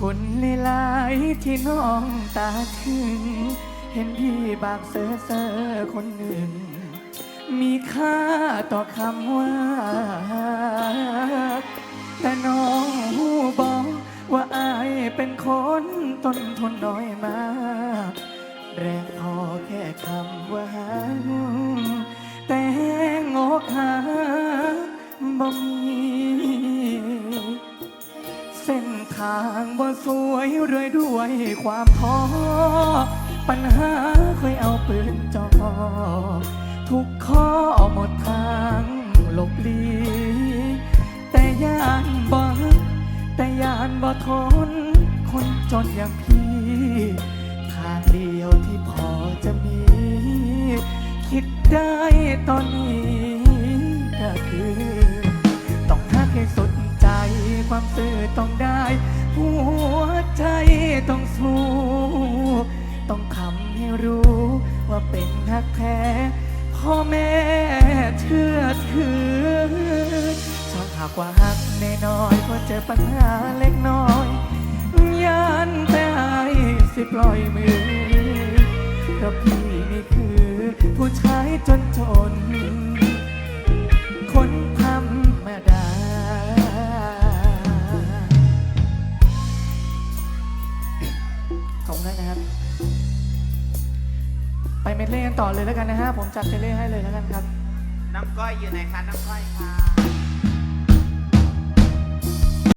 คนหลายๆที่น้องตาถึง เห็นพี่บากเสือเสือคนหนึ่ง มีค่าต่อคำว่า แต่น้องหูบอกว่าอายเป็นคนต้นทนน้อยมากแรงพอแค่คำว่าหักแต่งอกหาบ่ม เส้นทางบ่สวยรวยด้วยความท้อปัญหาเคยเอาปืนจ่อทุกข้อหมดทางหลบหลีแต่ยานบ่แต่ยานบ่ทน คนจนอย่างพี่ ทางเดียวที่พอจะมี คิดได้ตอนนี้ ใจต้องสู้ ต้องทำให้รู้ว่าเป็นทักแท้พ่อแม่เชื่อถือชอบหากว่าหักแน่น้อยพอเจอปัญหาเล็กน้อยยันแต่อายสิปล่อยมือเพราะพี่นี่คือ ผู้ชายจนจน ให้นะครับ ไปเมดเล่กันต่อเลยแล้วกันนะฮะผมจัดเมดเล่ให้เลยแล้วกันครับ น้ำก้อยอยู่ไหนคะ น้ำก้อยค่ะ